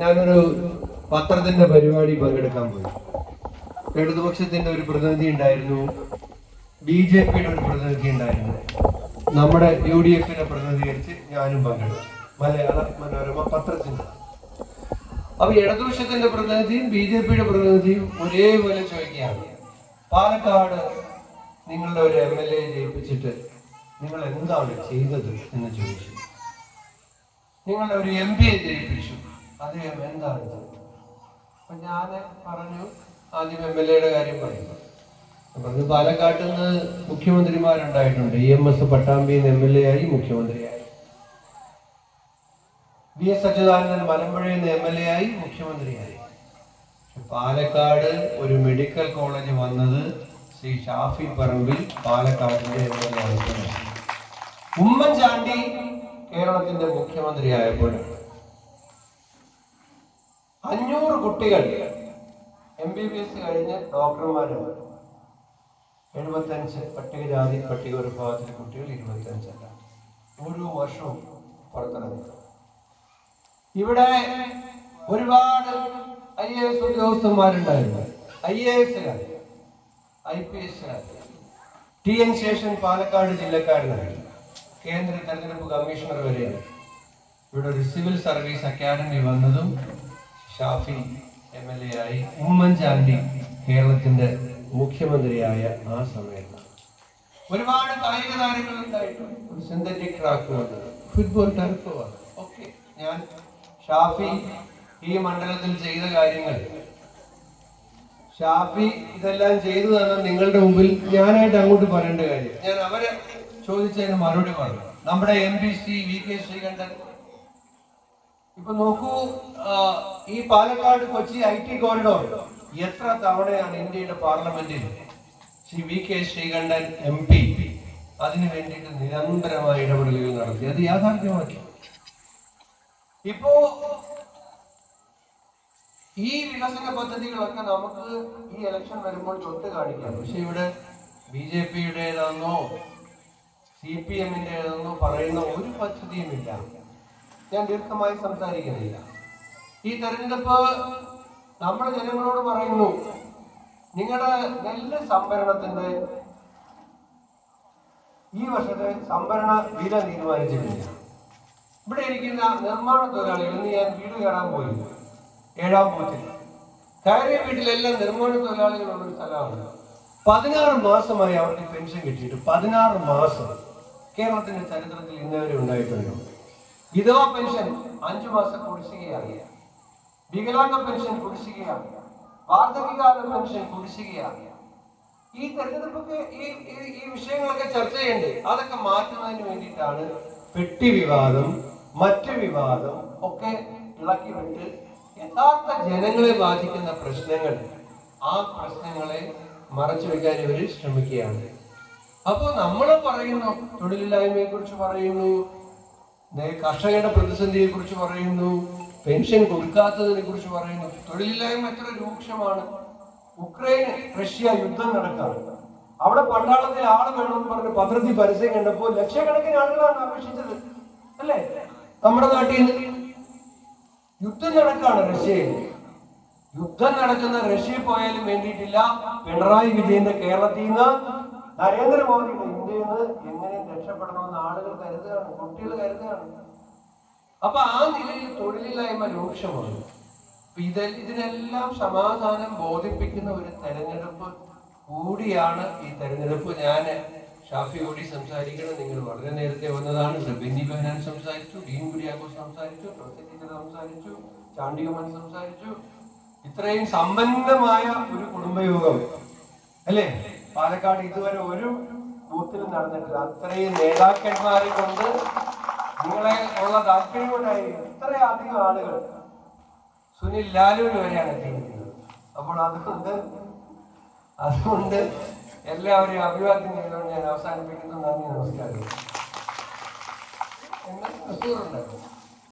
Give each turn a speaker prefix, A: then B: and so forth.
A: ഞാനൊരു പത്രത്തിന്റെ പരിപാടി പങ്കെടുക്കാൻ പോയി. ഇടതുപക്ഷത്തിന്റെ ഒരു പ്രതിനിധി ഉണ്ടായിരുന്നു. ബി ജെ പിയുടെ ഒരു പ്രതിനിധി ഉണ്ടായിരുന്നു. നമ്മുടെ യു ഡി എഫിനെ പ്രതിനിധീകരിച്ച് ഞാനും പങ്കെടുത്തു. മലയാള മനോരമ പത്രത്തിന്റെ. അപ്പൊ ഇടതുപക്ഷത്തിന്റെ പ്രതിനിധിയും ബി ജെ പിയുടെ പ്രതിനിധിയും ഒരേപോലെ ചോദിക്കുകയാണ്. പാലക്കാട് നിങ്ങളുടെ ഒരു എം എൽ എ ജയിപ്പിച്ചിട്ട് നിങ്ങൾ എന്താണ് ചെയ്തത് എന്ന് ചോദിച്ചു. നിങ്ങളുടെ ഒരു എം പിയെ ജയിപ്പിച്ചു. അദ്ദേഹം എന്താണ് അപ്പൊ ഞാൻ പറഞ്ഞു ആദ്യം എം എൽ എയുടെ കാര്യം പറയുന്നു. പറഞ്ഞു പാലക്കാട്ട് നിന്ന് മുഖ്യമന്ത്രിമാരുണ്ടായിട്ടുണ്ട്. E M S Pattambi M L A ആയി മുഖ്യമന്ത്രിയായി. വി എസ് അച്യുതാനന്ദൻ മലമ്പുഴയിൽ നിന്ന് എം എൽ എ ആയി മുഖ്യമന്ത്രിയായി. പാലക്കാട് ഒരു മെഡിക്കൽ കോളേജ് വന്നത് ശ്രീ ഷാഫി പറമ്പിൽ പാലക്കാടിന്റെ എം എൽ എ ആയപ്പോഴാണ് ഉമ്മൻചാണ്ടി കേരളത്തിന്റെ മുഖ്യമന്ത്രിയായപ്പോഴാണ്. അഞ്ഞൂറ് കുട്ടികൾ എം ബി ബി എസ് കഴിഞ്ഞ് ഡോക്ടർമാരാണ് എഴുപത്തഞ്ച് പട്ടികജാതി പട്ടിക വിഭാഗത്തിലെ കുട്ടികൾ ഇരുപത്തഞ്ചല്ല. ഓരോ വർഷവും പുറത്തിറങ്ങി. ഇവിടെ ഒരുപാട് I A S ഉദ്യോഗസ്ഥന്മാരുണ്ടായിരുന്നു. I A S I P S T N Seshan Palakkad ജില്ലക്കാരനായി. കേന്ദ്ര തെരഞ്ഞെടുപ്പ് കമ്മീഷണർ വരെയാണ്. ഇവിടെ ഒരു സിവിൽ സർവീസ് അക്കാദമി വന്നതും ഷാഫി എം എൽ എ ആയി ഉമ്മൻചാണ്ടി കേരളത്തിന്റെ മുഖ്യമന്ത്രിയായ ആ സമയത്ത് ഒരുപാട് കായിക താരങ്ങൾ ഉണ്ടായിട്ടുണ്ട്. സിന്തറ്റിക് ട്രാക്ക് വന്നത്. ഫുട്ബോൾ ടർഫ് വന്നത് ഓക്കെ ഞാൻ ഷാഫി ഈ മണ്ഡലത്തിൽ ചെയ്ത കാര്യങ്ങൾ. ഷാഫി ഇതെല്ലാം ചെയ്തു തന്നെ നിങ്ങളുടെ മുമ്പിൽ ഞാനായിട്ട് അങ്ങോട്ട് പറയേണ്ട കാര്യം. ഞാൻ അവരെ ചോദിച്ചതിന് മറുപടി പറഞ്ഞു. നമ്മുടെ M P C V K Sreekandan ഇപ്പൊ നോക്കൂ ഈ Palakkad Kochi I T corridor എത്ര തവണയാണ് ഇന്ത്യയുടെ പാർലമെന്റിൽ Shri V K Sreekandan M P അതിനു വേണ്ടിയിട്ട് നിരന്തരമായ ഇടപെടലുകൾ നടത്തി. അത് യാഥാർത്ഥ്യമാക്കി. ഇപ്പോ ഈ വികസന പദ്ധതികളൊക്കെ നമുക്ക് ഈ ഇലക്ഷൻ വരുമ്പോൾ തൊട്ട് കാണിക്കാം. പക്ഷെ ഇവിടെ ബി ജെ പിയുടേതെന്നോ സി പി എമ്മിന്റെതെന്നോ പറയുന്ന ഒരു പദ്ധതിയുമില്ല. ഞാൻ ദീർഘമായി സംസാരിക്കുന്നില്ല. ഈ തെരഞ്ഞെടുപ്പ് നമ്മൾ ജനങ്ങളോട് പറയുന്നു നിങ്ങളുടെ നെല്ല് സംഭരണത്തിന്റെ ഈ വർഷത്തെ സംഭരണ വില തീരുമാനിച്ചിട്ടില്ല. ഇവിടെ ഇരിക്കുന്ന നിർമ്മാണ തൊഴിലാളികൾ ഇന്ന് ഞാൻ വീട് കയറാൻ പോയി. ഏഴാം ബൂത്തിൽ. കയറിയ വീട്ടിലെല്ലാം നിർമ്മാണ തൊഴിലാളികളുള്ളൊരു സ്ഥലമാണ്. പതിനാറ് മാസമായി അവർക്ക് പെൻഷൻ കിട്ടിയിട്ട് പതിനാറ് മാസം കേരളത്തിന്റെ ചരിത്രത്തിൽ ഇന്നവരെ ഉണ്ടായിട്ടുണ്ടോ. വിധവാ പെൻഷൻ അഞ്ചു മാസം കുടിശ്ശികയായി. വികലാംഗ പെൻഷൻ കുടിശ്ശികയാണ് വാർദ്ധക്യകാല പെൻഷൻ കുടിശ്ശികയാണ് ഈ തെരഞ്ഞെടുപ്പൊക്കെ ഈ ഈ- വിഷയങ്ങളൊക്കെ ചർച്ച ചെയ്യണ്ടേ? അതൊക്കെ മാറ്റുന്നതിന് വേണ്ടിയിട്ടാണ് പെട്ടി വിവാദം മറ്റു വിവാദം ഒക്കെ ഇളക്കി വിട്ട് യഥാർത്ഥ ജനങ്ങളെ ബാധിക്കുന്ന പ്രശ്നങ്ങൾ ആ പ്രശ്നങ്ങളെ മറച്ചു വെക്കാൻ ഇവർ ശ്രമിക്കുകയാണ്. അപ്പോ നമ്മൾ പറയുന്നു തൊഴിലില്ലായ്മയെ കുറിച്ച് പറയുന്നു കർഷകരുടെ പ്രതിസന്ധിയെ കുറിച്ച് പറയുന്നു പെൻഷൻ കൊടുക്കാത്തതിനെ കുറിച്ച് പറയുന്നു. തൊഴിലില്ലായ്മ എത്ര രൂക്ഷമാണ്. ഉക്രൈൻ റഷ്യ യുദ്ധം നടക്കാറ് അവിടെ പണ്ടാളത്തിൽ ആൾ വേണമെന്ന് പറഞ്ഞ് പദ്ധതി പരസ്യം കണ്ടപ്പോൾ ലക്ഷക്കണക്കിന് ആളുകളാണ് അപേക്ഷിച്ചത്. അല്ലേ? നമ്മുടെ നാട്ടിൽ യുദ്ധം നടക്കാണ് റഷ്യയിൽ. യുദ്ധം നടക്കുന്ന റഷ്യയിൽ പോയാലും വേണ്ടിയിട്ടില്ല. പിണറായി വിജയന്റെ കേരളത്തിൽ നിന്ന് നരേന്ദ്രമോദിയുടെ ഇന്ത്യയിൽ നിന്ന് എങ്ങനെയും രക്ഷപ്പെടണമെന്ന് ആളുകൾ കരുതുകയാണ് കുട്ടികൾ കരുതുകയാണ്. അപ്പൊ ആ നിലയിൽ തൊഴിലില്ലായ്മ രൂക്ഷമാണ്. ഇത് ഇതിനെല്ലാം സമാധാനം ബോധിപ്പിക്കുന്ന ഒരു തെരഞ്ഞെടുപ്പ് കൂടിയാണ് ഈ തെരഞ്ഞെടുപ്പ്. ഞാൻ ഷാഫി കൂടി സംസാരിക്കണം. നിങ്ങൾ വളരെ നേരത്തെ വന്നതാണ്. ബെന്നി ബെഹനാൻ സംസാരിച്ചു ഡീൻ കുര്യാക്കോസ് സംസാരിച്ചു പ്രൊഫസർ സംസാരിച്ചു ചാണ്ടികമൻ സംസാരിച്ചു. ഇത്രയും സമ്പന്നമായ ഒരു കുടുംബയോഗം. അല്ലേ? പാലക്കാട് ഇതുവരെ ഒരു ബൂത്തിലും നടന്നിട്ടില്ല അത്രയും നേതാക്കന്മാരെ കൊണ്ട് നിങ്ങളെ ഉള്ള താല്പര്യം കൊണ്ടായി ഇത്രയധികം ആളുകൾ. സുനിൽ ലാലുവിന് വരെയാണ് എത്തിയിരിക്കുന്നത്. അപ്പോൾ അതുകൊണ്ട് അതുകൊണ്ട് എല്ലാവരെയും അഭിവാദ്യം ചെയ്തുകൊണ്ട് ഞാൻ അവസാനിപ്പിക്കുന്നു. നന്ദി നമസ്കാരം. എന്നെ തൃശ്ശൂരുണ്ടായിരുന്നു.